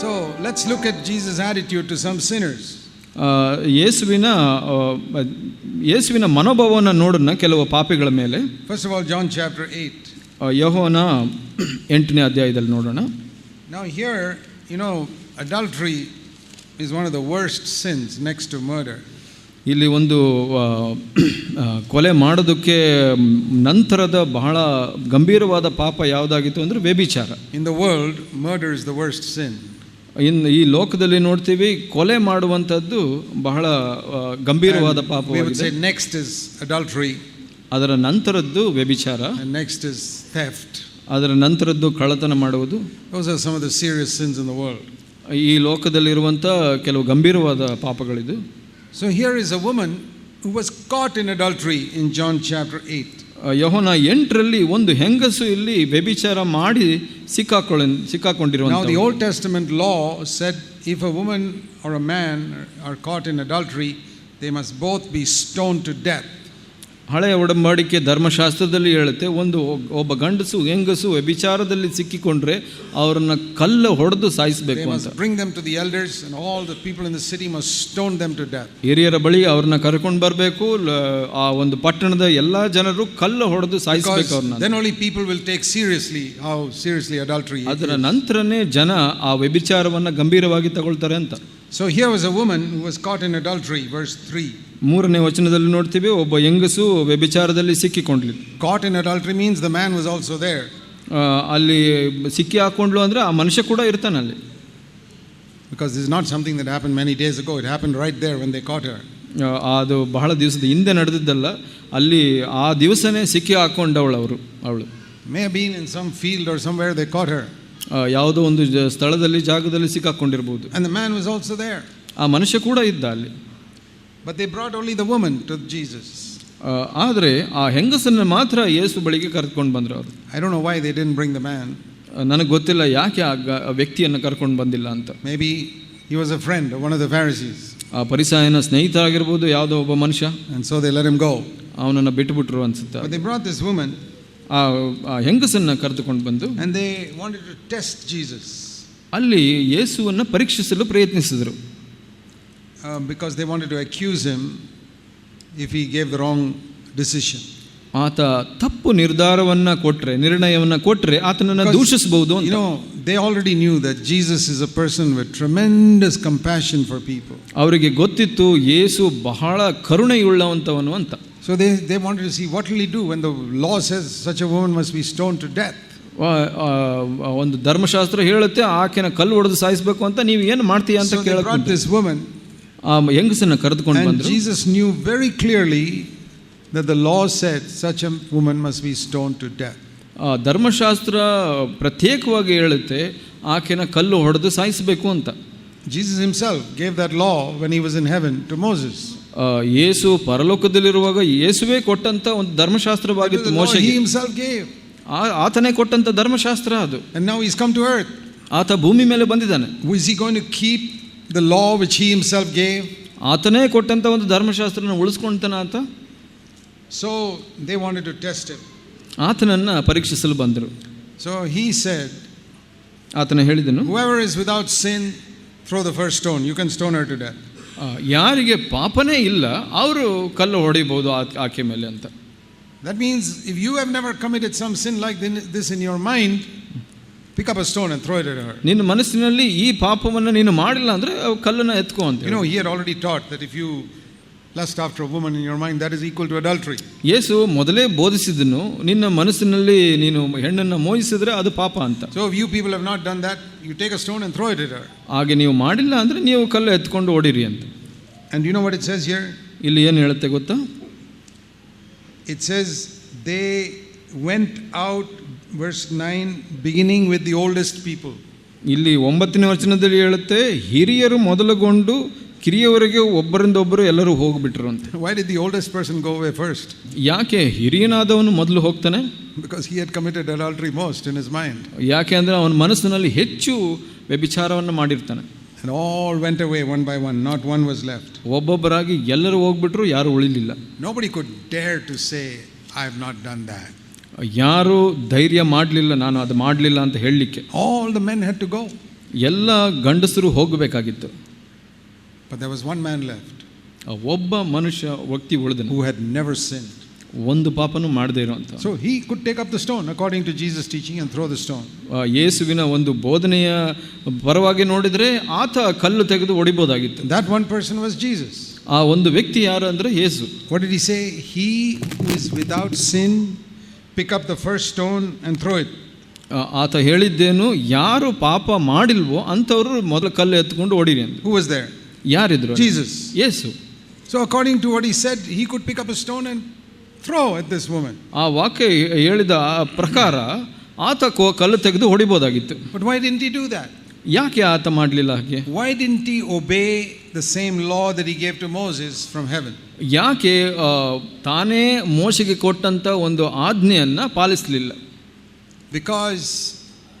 So let's look at Jesus' attitude to some sinners. ಆ, ಯೇಸುವಿನ ಆ, ಯೇಸುವಿನ ಮನೋಭಾವವನ್ನು ನೋಡೋಣ ಕೆಲವು ಪಾಪಿಗಳ ಮೇಲೆ First of all, John chapter 8. ಆ, ಯೆಹೋವನ ಎಂಟನೇ ಅಧ್ಯಾಯದಲ್ಲಿ ನೋಡೋಣ Now, here, you know, adultery is one of the worst sins next to murder. ಇಲ್ಲಿ ಒಂದು ಆ, ಆ, ಕೊಲೆ ಮಾಡೋದಕ್ಕೆ ನಂತರದ ಬಹಳ ಗಂಭೀರವಾದ ಪಾಪ ಯಾವುದಾಗಿತ್ತು ಅಂದರೆ ವ್ಯಭಿಚಾರ In the world, murder is the worst sin. ಇನ್ ಈ ಲೋಕದಲ್ಲಿ ನೋಡ್ತೀವಿ ಕೊಲೆ ಮಾಡುವಂಥದ್ದು ಬಹಳ ಗಂಭೀರವಾದ ಪಾಪ ನೆಕ್ಸ್ಟ್ ಇಸ್ ಅಡಲ್ಟ್ರಿ ಅದರ ನಂತರದ್ದು ವ್ಯಭಿಚಾರ. ನೆಕ್ಸ್ಟ್ ಇಸ್ ಥೆಫ್ಟ್ ಅದರ ನಂತರದ್ದು ಕಳ್ಳತನ ಮಾಡುವುದು. Some of the serious sins in the world ಈ ಲೋಕದಲ್ಲಿರುವಂಥ ಕೆಲವು ಗಂಭೀರವಾದ ಪಾಪಗಳಿದು. So here is a woman who was caught in adultery in John chapter eight ಆ, ಯೆಹೋವನ ಎಂಟರಲ್ಲಿ ಒಂದು ಹೆಂಗಸು ಇಲ್ಲಿ ವ್ಯಭಿಚಾರ ಮಾಡಿ ಸಿಕ್ಕಾಕೊಳ್ಳ Now, the ಸಿಕ್ಕಾಕೊಂಡಿರುವಂಥ Old Testament law said if a woman or a man are caught in adultery, they must both be stoned to death. ಹಳೆಯ ಒಡಂಬಡಿಕೆ ಧರ್ಮಶಾಸ್ತ್ರದಲ್ಲಿ ಹೇಳುತ್ತೆ ಒಂದು ಒಬ್ಬ ಗಂಡಸು ಹೆಂಗಸು ವ್ಯಭಿಚಾರದಲ್ಲಿ ಸಿಕ್ಕಿಕೊಂಡ್ರೆ ಅವರನ್ನು ಕಲ್ಲು ಹೊಡೆದು ಸಾಯಿಸಬೇಕು ಹಿರಿಯರ ಬಳಿ ಅವ್ರನ್ನ ಕರ್ಕೊಂಡು ಬರಬೇಕು ಆ ಒಂದು ಪಟ್ಟಣದ ಎಲ್ಲ ಜನರು ಕಲ್ಲು ಹೊಡೆದು ಸಾಯಿಸಬೇಕು ಸೀರಿಯಸ್ಲಿ ಅಡಲ್ಟ್ರಿ ಅದರ ನಂತರನೇ ಜನ ಆ ವ್ಯಭಿಚಾರವನ್ನು ಗಂಭೀರವಾಗಿ ತಗೊಳ್ತಾರೆ ಅಂತ. So here was a who was caught in adultery verse three ಮೂರನೇ ವಚನದಲ್ಲಿ ನೋಡ್ತೀವಿ ಒಬ್ಬ ಹೆಂಗಸು ವ್ಯಭಿಚಾರದಲ್ಲಿ ಸಿಕ್ಕಿಕೊಂಡ್ಲಿ caught in adultery means the man was also there ಅಲ್ಲಿ ಸಿಕ್ಕಿ ಹಾಕೊಂಡ್ಲು ಅಂದರೆ ಆ ಮನುಷ್ಯ ಕೂಡ ಇರ್ತಾನೆ ಅಲ್ಲಿ because is not something that happen many days go it happen right there when they caught her ಅದು ಬಹಳ ದಿವಸದ ಹಿಂದೆ ನಡೆದಿದ್ದಲ್ಲ ಅಲ್ಲಿ ಆ ದಿವಸನೇ ಸಿಕ್ಕಿ ಹಾಕೊಂಡವಳು ಅವರು ಅವಳು. May been in some field or somewhere they caught her ಯಾವುದೋ ಒಂದು ಸ್ಥಳದಲ್ಲಿ ಜಾಗದಲ್ಲಿ ಸಿಕ್ಕಾಕೊಂಡಿರ್ಬೋದು. ಆ ಮನುಷ್ಯ ಕೂಡ ಇದ್ದ ಅಲ್ಲಿ. But they brought only the woman to Jesus. ಆ, ಆದರೆ ಆ ಹೆಂಗಸನ್ನ ಮಾತ್ರ ಯೇಸು ಬಳಿಗೆ ಕರ್ಕೊಂಡು ಬಂದರು ಅವರು I don't know why they didn't bring the man. ನನಗೆ ಗೊತ್ತಿಲ್ಲ ಯಾಕೆ ಆ ಗ- ಆ ವ್ಯಕ್ತಿಯನ್ನು ಕರ್ಕೊಂಡು ಬಂದಿಲ್ಲ ಅಂತ Maybe he was a friend of one of the Pharisees. ಆ ಪರಿಸಾಯನ ಸ್ನೇಹಿತ ಆಗಿರ್ಬೋದು ಯಾವುದೋ ಒಬ್ಬ ಮನುಷ್ಯ And so they let him go. ಅವನನ್ನು ಬಿಟ್ಟುಬಿಟ್ರು ಅನ್ಸುತ್ತೆ But they brought this woman ಆ ಆ ಹೆಂಗಸನ್ನ ಕರೆದುಕೊಂಡು ಬಂದು and they wanted to test Jesus ಅಲ್ಲಿ ಯೇಸುವನ್ನು ಪರೀಕ್ಷಿಸಲು ಪ್ರಯತ್ನಿಸಿದರು uh, because they wanted to accuse him if he gave the wrong decision. ಆತ ತಪ್ಪು ನಿರ್ಧಾರವನ್ನ ಕೊಟ್ರೆ ನಿರ್ಣಯವನ್ನ ಕೊಟ್ರೆ ಆತನನ್ನ Because, ದೂಷಿಸಬಹುದು You ಅಂತ know, they already knew that Jesus is a person with tremendous compassion for people. ಅವರಿಗೆ ಗೊತ್ತಿತ್ತು ಯೇಸು ಬಹಳ ಕರುಣೆಯುಳ್ಳವಂತವನು ಅಂತ So they, they wanted to see what will he do when the law says such a woman must be stoned to death. ಆ, ಆ, ಒಂದು ಧರ್ಮಶಾಸ್ತ್ರ ಹೇಳುತ್ತೆ ಆಕೆನ ಕಲ್ಲು ಹೊಡೆದು ಸಾಯಿಸಬೇಕು ಅಂತ ನೀವು ಏನು ಮಾಡ್ತೀಯ ಅಂತ So they brought ಕೇಳಕ್ this woman, ಆ ಹೆಂಗಸನ್ನ ಕರೆದುಕೊಂಡು and ಬಂದ್ರು Jesus knew very clearly that the law said such a woman must be stoned to death. ಆ ಧರ್ಮಶಾಸ್ತ್ರ ಪ್ರತ್ಯೇಕವಾಗಿ ಹೇಳುತ್ತೆ ಆಕೆನ ಕಲ್ಲು ಹೊಡೆದು ಸಾಯಿಸಬೇಕು ಅಂತ Jesus himself gave that law when he was in heaven to Moses. ಆ, ಯೇಸು ಪರಲೋಕದಲ್ಲಿರುವಾಗ ಯೇಸುವೇ ಕೊಟ್ಟಂತ ಒಂದು That was ಧರ್ಮಶಾಸ್ತ್ರವಾಗಿತ್ತು the law he ಮೋಶೆಗೆ himself gave. ಆ- ಆತನೇ ಕೊಟ್ಟಂತ ಧರ್ಮಶಾಸ್ತ್ರ ಅದು And now he's come to earth. ಆತ ಭೂಮಿ ಮೇಲೆ ಬಂದಿದ್ದಾನೆ Is he going to keep the law which he himself gave? ಆತನೇ ಕೊಟ್ಟಂತ ಒಂದು ಧರ್ಮಶಾಸ್ತ್ರನ ಉಳಿಸ್ಕೊಳ್ತಾನ ಆತ So they wanted to test him. ಆತನನ್ನ ಪರೀಕ್ಷಿಸಲು ಬಂದರು So he said, ಆತನ ಹೇಳಿದನು Whoever is without sin, throw the first stone. You can stone her to death. ಆ, ಯಾರಿಗೆ ಪಾಪನೇ ಇಲ್ಲ ಅವರು ಕಲ್ಲು ಹೊಡಿಬಹುದು ಆ- ಆಕೆ ಮೇಲೆ ಅಂತ That means if you have never committed some sin like this in your mind, pick up a stone and throw it at her. ನಿನ್ನ ಮನಸ್ಸಿನಲ್ಲಿ ಈ ಪಾಪವನ್ನು ನೀನು ಮಾಡಿಲ್ಲ ಅಂದ್ರೆ ಕಲ್ಲನ್ನ ಎತ್ಕೋ ಅಂತ You know, he had already taught that if you lust after a woman in your mind, that is equal to adultery. ಯೇಸು ಮೊದಲೇ ಬೋಧಿಸಿದನು ನಿನ್ನ ಮನಸ್ಸಿನಲ್ಲಿ ನೀನು ಹೆಣ್ಣನ್ನು ಮೋಹಿಸಿದ್ರೆ ಅದು ಪಾಪ ಅಂತ So if you people have not done that, you take a stone and throw it at her. ಹಾಗೆ ನೀವು ಮಾಡಿಲ್ಲ ಅಂದ್ರೆ ನೀವು ಕಲ್ಲು ಎತ್ಕೊಂಡು ಓಡಿರಿ ಅಂತ And you know what it says here? ಇಲ್ಲಿ ಏನು ಹೇಳುತ್ತೆ ಗೊತ್ತಾ It says they went out, verse nine beginning with the oldest people ಇಲ್ಲಿ ಒಂಬತ್ತನೇ ವಚನದಲ್ಲಿ ಹೇಳುತ್ತೆ ಹಿರಿಯರು ಮೊದಲುಗೊಂಡು ಕಿರಿಯವರಿಗೆ ಒಬ್ಬರಿಂದ ಒಬ್ಬರು ಎಲ್ಲರೂ ಹೋಗಿಬಿಟ್ರು ಅಂತ why did the oldest person go away first ಯಾಕೆ ಹಿರಿಯನಾದವನು ಮೊದಲು ಹೋಗ್ತಾನೆ? Because he had committed adultery most in his mind ಯಾಕೆ ಅಂದರೆ ಅವನ ಮನಸ್ಸಿನಲ್ಲಿ ಹೆಚ್ಚು ವ್ಯಭಿಚಾರವನ್ನು ಮಾಡಿರ್ತಾನೆ. And all went away one by one not one was left ಒಬ್ಬೊಬ್ಬರಾಗಿ ಎಲ್ಲರೂ ಹೋಗ್ಬಿಟ್ರು ಯಾರು ಉಳಿದಿಲ್ಲ nobody could dare to say I have not done that ಯಾರು ಧೈರ್ಯ ಮಾಡಲಿಲ್ಲ ನಾನು ಅದು ಮಾಡಲಿಲ್ಲ ಅಂತ ಹೇಳಲಿಕ್ಕೆ. All the men had to go ಎಲ್ಲ ಗಂಡಸರು ಹೋಗಬೇಕಾಗಿತ್ತು. There was one man left. ಒಬ್ಬ ಮನುಷ್ಯ ವ್ಯಕ್ತಿ ಉಳಿದನು. ಹೂ ಹ್ಯಾಡ್ ನೆವರ್ ಸಿನ್ ಒಂದು ಪಾಪನೂ ಮಾಡದೇ ಇರುವಂತ. So he could take up the stone according to Jesus teaching and throw the stone ಯೇಸುವಿನ ಒಂದು ಬೋಧನೆಯ ಪರವಾಗಿ ನೋಡಿದರೆ ಆತ ಕಲ್ಲು ತೆಗೆದು ಹೊಡಿಬೋದಾಗಿತ್ತು that one person was Jesus ಆ ಒಂದು ವ್ಯಕ್ತಿ ಯಾರು ಅಂದರೆ ಯೇಸು. What did he say? He is without without sin, pick up the first stone and throw it. ಆ, ಆತ ಹೇಳಿದ್ದೇನು ಯಾರು ಪಾಪ ಮಾಡಿಲ್ವೋ ಅಂಥವ್ರು ಮೊದಲು ಕಲ್ಲು ಎತ್ಕೊಂಡು ಹೊಡಿರಿ ಅಂತ Who was there? ಯಾರಿದ್ರು Jesus. Yesu So according to what he said, he could pick up a stone and throw at this woman. ಆ ವಾಕ್ಯ ಹೇಳಿದ ಆ ಪ್ರಕಾರ ಆತ ಕೋ- ಕಲ್ಲು ತೆಗೆದು ಹೊಡಿಬೋದಾಗಿತ್ತು But why didn't he do that? ಯಾಕೆ ಆತ ಮಾಡಲಿಲ್ಲ ಹಾಗೆ Why didn't he obey the same law that he gave to Moses from heaven? ಯಾಕೆ ತಾನೇ ಮೋಶೆಗೆ ಕೊಟ್ಟಂತ ಒಂದು ಆಜ್ಞೆಯನ್ನ ಪಾಲಿಸಲಿಲ್ಲ Because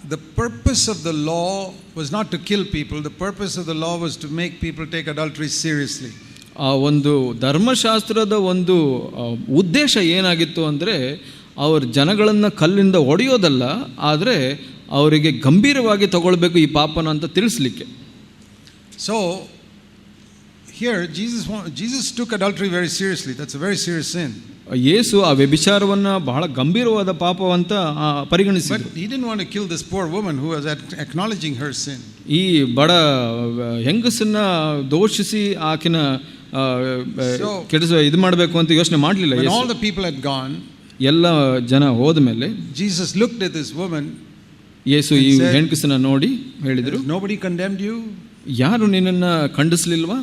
the purpose of the law was not to kill people, the purpose of the law was to make people take adultery seriously. ಆ ಒಂದು ಧರ್ಮಶಾಸ್ತ್ರದ ಒಂದು ಉದ್ದೇಶ ಏನಾಗಿತ್ತು ಅಂದರೆ ಅವ್ರ ಜನಗಳನ್ನು ಕಲ್ಲಿಂದ ಹೊಡೆಯೋದಲ್ಲ ಆದರೆ ಅವರಿಗೆ ಗಂಭೀರವಾಗಿ ತಗೊಳ್ಬೇಕು ಈ ಪಾಪನ ಅಂತ ತಿಳಿಸ್ಲಿಕ್ಕೆ So here jesus jesus took adultery very seriously. That's a very serious sin. ಯೇಸು ಆ ವ್ಯಭಿಚಾರವನ್ನು ಬಹಳ ಗಂಭೀರವಾದ ಪಾಪವಂತ ಪರಿಗಣಿಸಿ ಈ ಬಡ ಹೆಂಗಸನ್ನ ದೋಷಿಸಿ ಆಕಿನ ಕೆಡಿಸ ಇದು ಮಾಡಬೇಕು ಅಂತ ಯೋಚನೆ ಮಾಡಲಿಲ್ಲ ಆಲ್ ದ ಪೀಪಲ್ ಗಾನ್ ಎಲ್ಲ ಜನ ಹೋದ ಮೇಲೆ ಜೀಸಸ್ ಲುಕ್ ದಿಸ್ ವುಮನ್ ಯೇಸು ಈ ಹೆಂಗಸನ್ನ ನೋಡಿ ಹೇಳಿದರು ನೋಬಡಿ ಕಂಡೆಮ್ ಯು ಯಾರು ನಿನ್ನನ್ನು ಖಂಡಿಸಲಿಲ್ವಾ?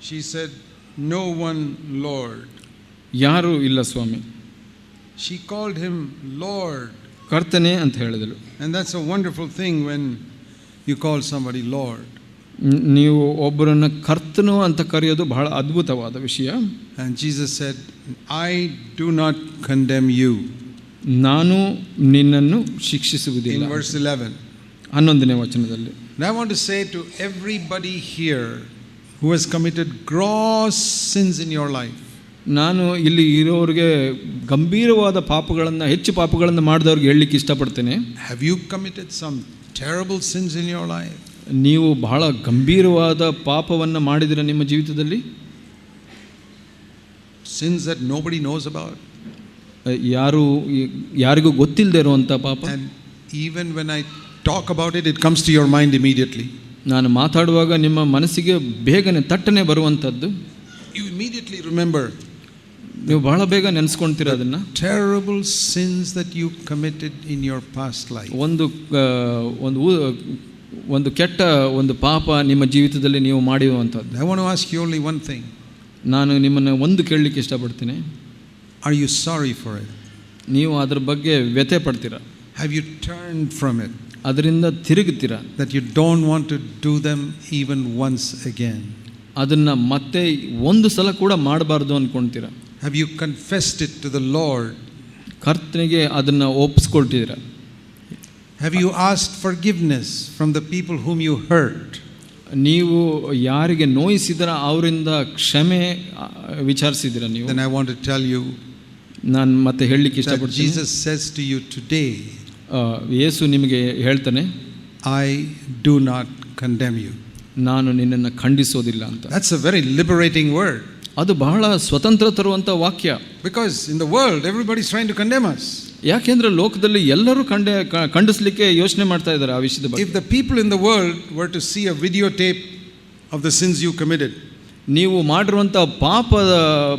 She said, No one, Lord. ಯಾರು ಇಲ್ಲ ಸ್ವಾಮಿ She called him Lord. ಕರ್ತನೆ ಅಂತ ಹೇಳಿದಳು And that's a wonderful thing when you call somebody Lord. ನ್- ನೀವು ಒಬ್ಬರನ್ನ ಕರ್ತನು ಅಂತ ಕರೆಯೋದು ಬಹಳ ಅದ್ಭುತವಾದ ವಿಷಯ And Jesus said, I do not condemn you. ನಾನು ನಿನ್ನನ್ನು In ಶಿಕ್ಷಿಸುವುದಿಲ್ಲ verse 11. ಹನ್ನೊಂದನೇ ವಚನದಲ್ಲಿ And I want to say to everybody here who has committed gross sins in your life ನಾನು ಇಲ್ಲಿ ಇರೋರಿಗೆ ಗಂಭೀರವಾದ ಪಾಪಗಳನ್ನು ಹೆಚ್ಚು ಪಾಪಗಳನ್ನು ಮಾಡಿದವ್ರಿಗೆ ಹೇಳಲಿಕ್ಕೆ ಇಷ್ಟಪಡ್ತೇನೆ. Have you committed some terrible sins in your life ನೀವು ಬಹಳ ಗಂಭೀರವಾದ ಪಾಪವನ್ನು ಮಾಡಿದಿರ ನಿಮ್ಮ ಜೀವಿತದಲ್ಲಿ? Sins that nobody knows about ಯಾರು ಯಾರಿಗೂ ಗೊತ್ತಿಲ್ಲದೆ ಇರುವಂಥ ಪಾಪ? Even when I talk about it it comes to your mind immediately ನಾನು ಮಾತಾಡುವಾಗ ನಿಮ್ಮ ಮನಸ್ಸಿಗೆ ಬೇಗನೆ ತಟ್ಟನೆ ಬರುವಂಥದ್ದು. ಯು ಇಮಿಡಿಯೇಟ್ಲಿ ರಿಮೆಂಬರ್ ನೀವು ಬಹಳ ಬೇಗ ನೆನೆಸ್ಕೊಳ್ತೀರ ಅದನ್ನು. Terrible sins that you committed in your past life ಒಂದು ಒಂದು ಒಂದು ಕೆಟ್ಟ ಒಂದು ಪಾಪ ನಿಮ್ಮ ಜೀವಿತದಲ್ಲಿ ನೀವು ಮಾಡಿರುವಂಥದ್ದು. I want ask you only one thing ನಾನು ನಿಮ್ಮನ್ನು ಒಂದು ಕೇಳಲಿಕ್ಕೆ ಇಷ್ಟಪಡ್ತೀನಿ. I you sorry for it ನೀವು ಅದ್ರ ಬಗ್ಗೆ ವ್ಯಥೆ ಪಡ್ತೀರಾ? Have you turn from it ಅದರಿಂದ ತಿರುಗುತ್ತೀರಾ That you don't want to do them even once again? ಅದನ್ನು ಮತ್ತೆ ಒಂದು ಸಲ ಕೂಡ ಮಾಡಬಾರ್ದು ಅಂದ್ಕೊಳ್ತೀರಾ Have you confessed it to the Lord? ಕರ್ತನಿಗೆ ಅದನ್ನು ಒಪ್ಪಿಸ್ಕೊಳ್ತಿದ್ದೀರಾ Have you asked forgiveness from the people whom you hurt? ನೀವು ಯಾರಿಗೆ ನೋಯಿಸಿದ್ರ ಅವರಿಂದ ಕ್ಷಮೆ ಆ, ವಿಚಾರಿಸಿದ್ದೀರಾ ನೀವು Then I want to tell you ನಾನು ಮತ್ತೆ ಹೇಳಲಿಕ್ಕೆ that ಇಷ್ಟಪಡ್ತೀನಿ Jesus says to you today, ಆ, ಯೇಸು ನಿಮಗೆ ಹೇಳ್ತಾನೆ I do not condemn you. ನಾನು ನಿನ್ನನ್ನು ಖಂಡಿಸೋದಿಲ್ಲ ಅಂತ That's a very liberating word ಅದು ಬಹಳ ಸ್ವತಂತ್ರ ತರುವಂಥ ವಾಕ್ಯ because in the world, everybody's trying to condemn us. ಯಾಕೆಂದ್ರೆ ಲೋಕದಲ್ಲಿ ಎಲ್ಲರೂ ಕಂಡೆ ಕ- ಖಂಡಿಸ್ಲಿಕ್ಕೆ ಯೋಚನೆ ಮಾಡ್ತಾ ಇದ್ದಾರೆ ಆ ವಿಷಯದ ಬಗ್ಗೆ If the people in the world were to see a videotape of the sins you committed, ನೀವು ಮಾಡಿರುವಂಥ ಪಾಪದ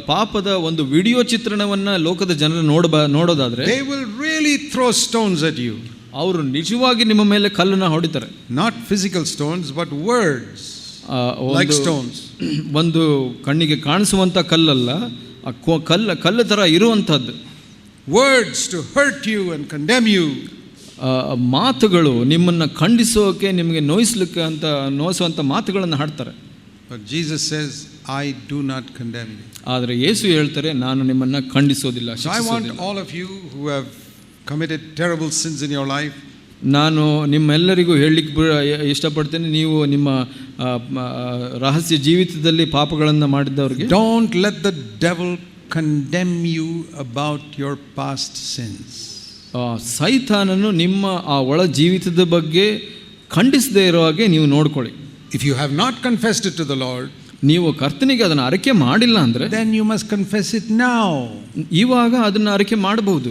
ಪಾಪದ ಒಂದು ವಿಡಿಯೋ ಚಿತ್ರಣವನ್ನ ಲೋಕದ ಜನರು ನೋಡಬ ನೋಡೋದಾದ್ರೆ they will really throw stones at you ಅವರು ನಿಜವಾಗಿ ನಿಮ್ಮ ಮೇಲೆ ಕಲ್ಲನ್ನ ಹೊಡಿತಾರೆ. Not physical stones but words like stones ಒಂದು- ಕಣ್ಣಿಗೆ ಕಾಣಿಸುವಂಥ ಕಲ್ಲಲ್ಲ ಕಲ್ಲ ಕಲ್ಲು ಥರ ಇರುವಂಥದ್ದು words to hurt you and condemn you ಮಾತುಗಳು ನಿಮ್ಮನ್ನು ಖಂಡಿಸೋಕೆ ನಿಮಗೆ ನೋಯಿಸ್ಲಿಕ್ಕೆ ಅಂತ ನೋಯಿಸುವಂಥ ಮಾತುಗಳನ್ನು ಹಾಡ್ತಾರೆ. But Jesus says, I do not condemn you. ಆದರೆ ಯೇಸು ಹೇಳ್ತಾರೆ ನಾನು ನಿಮ್ಮನ್ನು ಖಂಡಿಸೋದಿಲ್ಲ So I want all of you who have committed terrible sins in your life, ನಾನು ನಿಮ್ಮೆಲ್ಲರಿಗೂ ಹೇಳಲಿಕ್ಕೆ ಇಷ್ಟಪಡ್ತೇನೆ ನೀವು ನಿಮ್ಮ ರಹಸ್ಯ ಜೀವಿತದಲ್ಲಿ ಪಾಪಗಳನ್ನು ಮಾಡಿದ್ದವರಿಗೆ. Don't let the devil condemn you about your past sins ಸೈತಾನನ್ನು ಸೈತಾನನು ನಿಮ್ಮ ಆ ಒಳ ಜೀವಿತದ ಬಗ್ಗೆ ಖಂಡಿಸದೇ ಇರೋ ಹಾಗೆ ನೀವು ನೋಡ್ಕೊಳ್ಳಿ. If you have not confessed it to the Lord, ನೀವು ಕರ್ತನಿಗೆ ಅದನ್ನು ಅರಿಕೆ ಮಾಡಿಲ್ಲ ಅಂದರೆ then you must confess it now. ಇವಾಗ ಅದನ್ನು ಅರಿಕೆ ಮಾಡಬಹುದು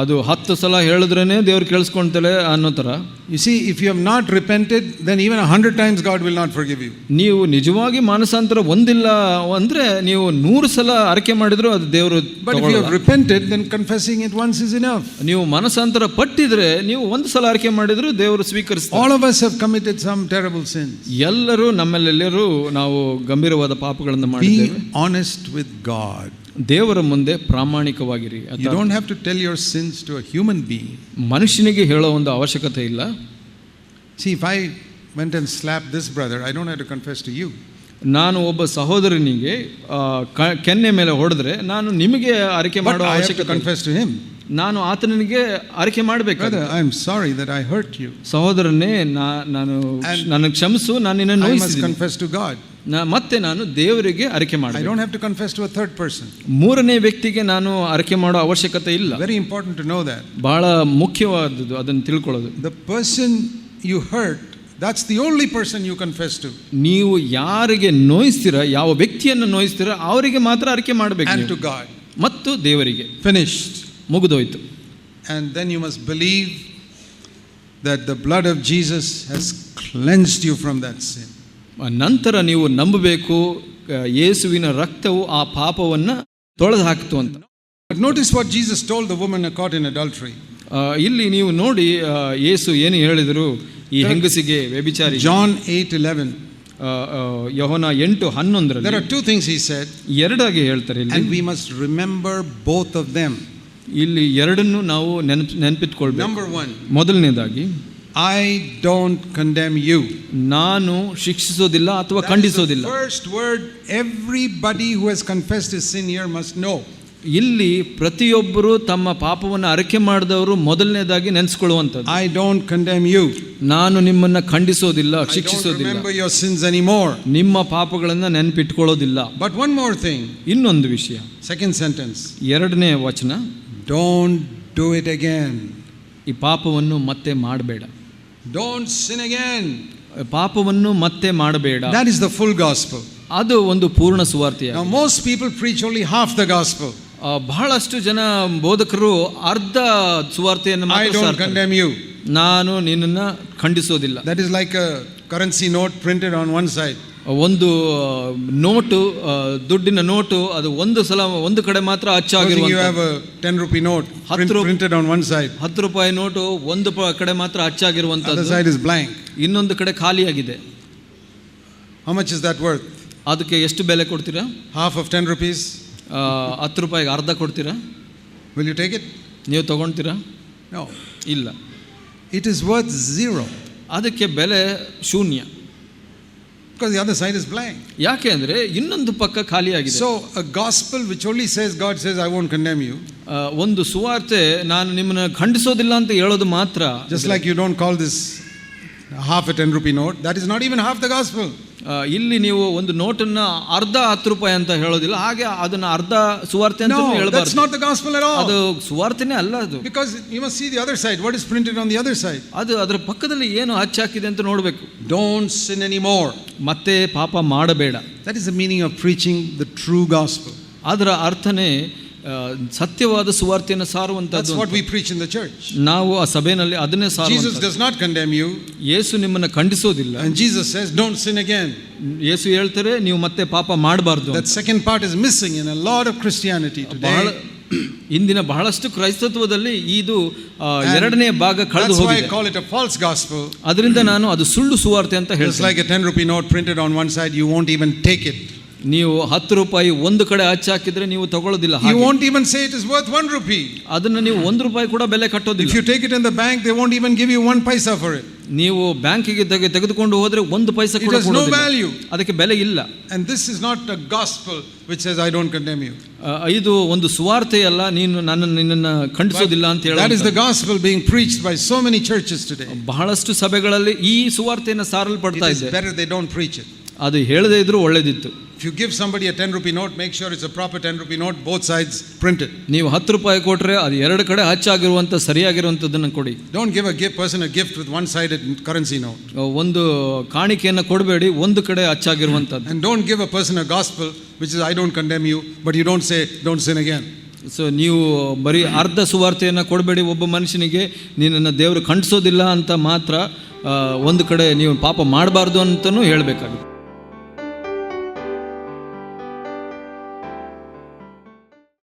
ಅದು ಹತ್ತು ಸಲ ಹೇಳಿದ್ರೇ ದೇವ್ರು ಕೇಳಿಸ್ಕೊಂತಲೆ ಅನ್ನೋ ಥರ you see if you have not repented then even hundred times God will not not give you ನೀವು ನಿಜವಾಗಿ ಮಾನಸಾಂತರ ಒಂದಿಲ್ಲ ಅಂದರೆ ನೀವು ನೂರು ಸಲ ಆರಕೆ ಮಾಡಿದ್ರು ಅದು ದೇವರು But if you have repented, then confessing it once is enough. ನೀವು ಮಾನಸಾಂತರ ಪಟ್ಟಿದ್ರೆ ನೀವು ಒಂದು ಸಲ ಆರಕೆ ಮಾಡಿದ್ರು ದೇವರು ಸ್ವೀಕರಿಸ್ತಾರೆ All of us have committed some terrible sins. ಎಲ್ಲರೂ ನಮ್ಮಲ್ಲೆಲ್ಲರೂ ನಾವು ಗಂಭೀರವಾದ ಪಾಪಗಳನ್ನು ಮಾಡಿದ್ದೇವೆ ಆನೆಸ್ಟ್ ವಿತ್ ಗಾಡ್. ದೇವರ ಮುಂದೆ ಪ್ರಾಮಾಣಿಕವಾಗಿರಿ you don't have to tell your sins to a human being ಮನುಷ್ಯನಿಗೆ ಹೇಳೋ ಒಂದು ಅವಶ್ಯಕತೆ ಇಲ್ಲ. See if I went and slap this brother I don't have to confessed you ನಾನು ಒಬ್ಬ ಸಹೋದರನಿಗೆ ಕೆನ್ನೆ ಮೇಲೆ ಹೊಡೆದ್ರೆ ನಾನು ನಿಮಗೆ ಆರೈಕೆ ಮಾಡೋ ಅವಶ್ಯಕತೆ ಕನ್ಫೆಸ್ ಟು ಹಿಮ್ ನಾನು ಆತನಿಗೆ ಆರೈಕೆ ಮಾಡಬೇಕು I am sorry that I hurt you ಸಹೋದರನೇ ನಾನು ನನಗೆ ಕ್ಷಮಿಸು ನಾನು ನಿನ್ನ confessed to God confess to God. ನಾ- ಮತ್ತೆ ನಾನು ದೇವರಿಗೆ ಅರಿಕೆ I ಮಾಡಬೇಕು don't have to confess to a third person. ಮೂರನೇ ವ್ಯಕ್ತಿಗೆ ನಾನು ಅರಿಕೆ ಮಾಡೋ ಅವಶ್ಯಕತೆ ಇಲ್ಲ Very important to know that. ಬಹಳ ಮುಖ್ಯವಾದದ್ದು ಅದನ್ನು ತಿಳ್ಕೊಳ್ಳೋದು The person you hurt, that's the only person you confess to. ನೀವು ಯಾರಿಗೆ ನೋಯಿಸ್ತೀರ ಯಾವ ವ್ಯಕ್ತಿಯನ್ನು ನೋಯಿಸ್ತೀರ ಅವರಿಗೆ ಮಾತ್ರ ಅರಿಕೆ ಮಾಡಬೇಕು And ನೀವು. to God. ಮತ್ತು ದೇವರಿಗೆ Finished. ಮುಗಿದೋಯ್ತು And then you must believe that the blood of Jesus has cleansed you from that sin. ನಂತರ ನೀವು ನಂಬಬೇಕು ಯೇಸುವಿನ ರಕ್ತವು ಆ ಪಾಪವನ್ನು ತೊಳೆದು ಹಾಕ್ತು ಅಂತ. Notice what Jesus told the woman caught in adultery. ಇಲ್ಲಿ ನೀವು ನೋಡಿ ಯೇಸು ಏನು ಹೇಳಿದರು? ಈ ಹೆಂಗಸಿಗೆ ವ್ಯಭಿಚಾರಿ. ಜಾನ್ ಏಟ್ ಇಲೆವೆನ್ ಯಹೋನ ಎಂಟು ಹನ್ನೊಂದರಲ್ಲಿ There are two things he said, ಎರಡಾಗಿ ಹೇಳ್ತಾರೆ ಇಲ್ಲಿ. We we remember both both of them. ಇಲ್ಲಿ ಎರಡನ್ನು ನಾವು ನೆನಪು ನೆನಪಿಟ್ಕೊಳ್ಬೇಕು. ನಂಬರ್ ಒನ್ ಮೊದಲನೇದಾಗಿ I ಡೋಂಟ್ ಕಂಡೆಮ್ ಯು ನಾನು ಶಿಕ್ಷಿಸೋದಿಲ್ಲ ಅಥವಾ ಖಂಡಿಸೋದಿಲ್ಲ first word everybody who everybody who is confessed his must know must know. ಇಲ್ಲಿ ಪ್ರತಿಯೊಬ್ಬರು ತಮ್ಮ ಪಾಪವನ್ನು ಅರಕೆ ಮಾಡಿದವರು ಮೊದಲನೇದಾಗಿ ನೆನೆಸ್ಕೊಳ್ಳುವಂಥದ್ದು. ಐ ಡೋಂಟ್ ಕಂಡೆಮ್ ಯು ನಾನು ನಿಮ್ಮನ್ನು ಖಂಡಿಸೋದಿಲ್ಲ ಶಿಕ್ಷಿಸೋದಿಲ್ಲ. remember your sins anymore. ನಿಮ್ಮ ಪಾಪಗಳನ್ನು ನೆನಪಿಟ್ಕೊಳ್ಳೋದಿಲ್ಲ. ಬಟ್ ಒನ್ ಮೋರ್ ಥಿಂಗ್ ಇನ್ನೊಂದು ವಿಷಯ. ಸೆಕೆಂಡ್ ಸೆಂಟೆನ್ಸ್ ಎರಡನೇ ವಚನ. ಡೋಂಟ್ ಡೂ ಇಟ್ ಅಗೇನ್ ಈ ಪಾಪವನ್ನು ಮತ್ತೆ ಮಾಡಬೇಡ. Don't sin again. ಪಾಪವನ್ನು ಮತ್ತೆ ಮಾಡಬೇಡ That is the full gospel. ಅದು ಒಂದು ಪೂರ್ಣ ಸುವಾರ್ತೆಯ Now, most people preach only half the gospel. ಬಹಳಷ್ಟು ಜನ ಬೋಧಕರು ಅರ್ಧ ಸುವಾರ್ತೆಯನ್ನು I ಮಾತ್ರ don't ಸಾರ್ತಾರೆ. condemn you. ನಾನು ನಿನ್ನನ್ನು ಖಂಡಿಸೋದಿಲ್ಲ That is like a currency note printed on one side. ಒಂದು ನೋಟು ದುಡ್ಡಿನ ನೋಟು ಅದು ಒಂದು ಸಲ ಒಂದು ಕಡೆ ಮಾತ್ರ ಅಚ್ಚಾಗಿರುವ a 10 rupee note ಹತ್ತು ರೂಪಾಯಿ- ನೋಟು ಒಂದು ಕಡೆ ಮಾತ್ರ ಅಚ್ಚಾಗಿರುವಂತದ್ದು side is blank. ಇನ್ನೊಂದು ಕಡೆ ಖಾಲಿಯಾಗಿದೆ. How much is that worth? ಅದಕ್ಕೆ ಎಷ್ಟು ಬೆಲೆ ಕೊಡ್ತೀರಾ? Half of 10 rupees? ಆ, ಹತ್ತು ರೂಪಾಯಿಗೆ ಅರ್ಧ ಕೊಡ್ತೀರಾ? ವಿಲ್ ಯು ಟೇಕ್ ಇಟ್ ನೀವು ತಗೊಳ್ತೀರಾ. ಇಲ್ಲ. ಇಟ್ ಇಸ್ ವರ್ತ್ ಝೀರೋ ಅದಕ್ಕೆ ಬೆಲೆ ಶೂನ್ಯ. Because the other side is blank. ಯಾಕೆ ಅಂದರೆ ಇನ್ನೊಂದು ಪಕ್ಕ ಖಾಲಿಯಾಗಿದೆ So, a gospel which only says God says, I won't condemn you, ondu ಒಂದು ಸುವಾರ್ತೆ ನಾನು ನಿಮ್ಮನ್ನ ಖಂಡಿಸೋದಿಲ್ಲ ಅಂತ ಹೇಳೋದು ಮಾತ್ರ just like you don't call this half a 10 rupee note, that is not even half the gospel. ಇಲ್ಲಿ ನೀವು ಒಂದು ನೋಟನ್ನು ಅರ್ಧ ಹತ್ತು ರೂಪಾಯಿ ಅಂತ ಹೇಳೋದಿಲ್ಲ ಹಾಗೆ ಅದನ್ನು ಅರ್ಧ ಸುವಾರ್ತೆ ಅಂತ ಹೇಳಬಾರದು. ಅದು ಸುವಾರ್ತೆನೇ ಅಲ್ಲ ಅದು. Because you must see the other side what is printed on the other side ಅದು ಅದರ ಪಕ್ಕದಲ್ಲಿ ಏನು ಹಚ್ಚಾಕಿದೆ ಅಂತ ನೋಡಬೇಕು. ಡೋಂಟ್ ಸಿನ್ ಎನಿ ಮೋರ್ ಮತ್ತೆ ಪಾಪ ಮಾಡಬೇಡ. That is the meaning of preaching the true gospel ಅದರ ಅರ್ಥನೇ ಸತ್ಯವಾದ ಸುವಾರ್ತೆಯನ್ನು ಸಾರುವಂತದ್ದು what we preach in the church. ನಾವು ಆ ಸಭೆಯಲ್ಲಿ ಅದನ್ನೇ ಸಾರುವಂತದ್ದು does not condemn you, ಯೇಸು ನಿಮ್ಮನ್ನ ಖಂಡಿಸೋದಿಲ್ಲ Jesus says, Don't sin again. ಯೇಸು ಹೇಳ್ತಾರೆ ನೀವು ಮತ್ತೆ ಪಾಪ ಮಾಡಬಾರ್ದು That second part is missing in a lot of Christianity ಬಹಳ ಇಂದಿನ ಬಹಳಷ್ಟು ಕ್ರೈಸ್ತತ್ವದಲ್ಲಿ ಇದು ಎರಡನೇ ಭಾಗ ಕಳೆದು ಹೋಗಿದೆ call it a false gospel. ಅದರಿಂದ ನಾನು ಅದು ಸುಳ್ಳು ಸುವಾರ್ತೆ ಅಂತ ಹೇಳ್ತೀನಿ like a 10 rupee note printed on one side, you won't even take it. ನೀವು ಹತ್ತು ರೂಪಾಯಿ ಒಂದು ಕಡೆ ಹಚ್ಚಾಕಿದ್ರೆ ನೀವು ತಗೊಳ್ಳೋದಿಲ್ಲ You ಹಾಗೆ. won't even say it is worth 1 rupee. ಅದನ್ನ ನೀವು ಒಂದು ರೂಪಾಯಿ ಕೂಡ ಬೆಲೆ If ಕಟ್ಟೋದಿಲ್ಲ you take it in the bank, they won't even give you one paisa for it. ನೀವು ಬ್ಯಾಂಕಿಗೆ ತೆಗೆ ತೆಗೆದುಕೊಂಡು ಹೋದ್ರೆ ಒಂದು ಪೈಸೆ It ಕೂಡ has no ಕೊಡೋದಿಲ್ಲ. value. ಅದಕ್ಕೆ ಬೆಲೆ ಇಲ್ಲ And this is not a gospel which says, I don't condemn you. ಆ, ಇದು ಒಂದು ಸುವಾರ್ತೆಯಲ್ಲ ನೀನು ನನ್ನ ನಿನ್ನನ್ನು ಖಂಡಿಸೋದಿಲ್ಲ ಅಂತ That is ಹೇಳಿ the gospel being preached by so many churches today. ಬಹಳಷ್ಟು ಸಭೆಗಳಲ್ಲಿ ಈ ಸುವಾರ್ತೆಯನ್ನು It ಸಾರಲ್ಪಡ್ತಾ is ಇದೆ better they don't preach it. ಅದು ಹೇಳದೇ ಇದ್ರೂ ಒಳ್ಳೇದಿತ್ತು If you give somebody a 10 rupee note, make sure it's a proper 10 rupee note, both sides printed. ನೀವು ಹತ್ತು ರೂಪಾಯಿ ಕೊಟ್ರೆ ಅದು ಎರಡು ಕಡೆ ಹಚ್ಚಾಗಿರುವಂಥ ಸರಿಯಾಗಿರುವಂಥದ್ದನ್ನು ಕೊಡಿ Don't give a gift, person a gift with one sided currency note. ಒಂದು ಕಾಣಿಕೆಯನ್ನು ಕೊಡಬೇಡಿ ಒಂದು ಕಡೆ ಹಚ್ಚಾಗಿರುವಂಥದ್ದು And don't give a person a gospel which is, I don't condemn you, but you don't say, don't sin again. So ನೀವು ಬರೀ ಅರ್ಧ ಸುವಾರ್ತೆಯನ್ನು ಕೊಡಬೇಡಿ ಒಬ್ಬ ಮನುಷ್ಯನಿಗೆ ನೀನನ್ನು ದೇವರು ಖಂಡಿಸೋದಿಲ್ಲ ಅಂತ ಮಾತ್ರ ಆ, ಒಂದು ಕಡೆ ನೀವು ಪಾಪ ಮಾಡಬಾರ್ದು ಅಂತಲೂ ಹೇಳಬೇಕಾಗುತ್ತೆ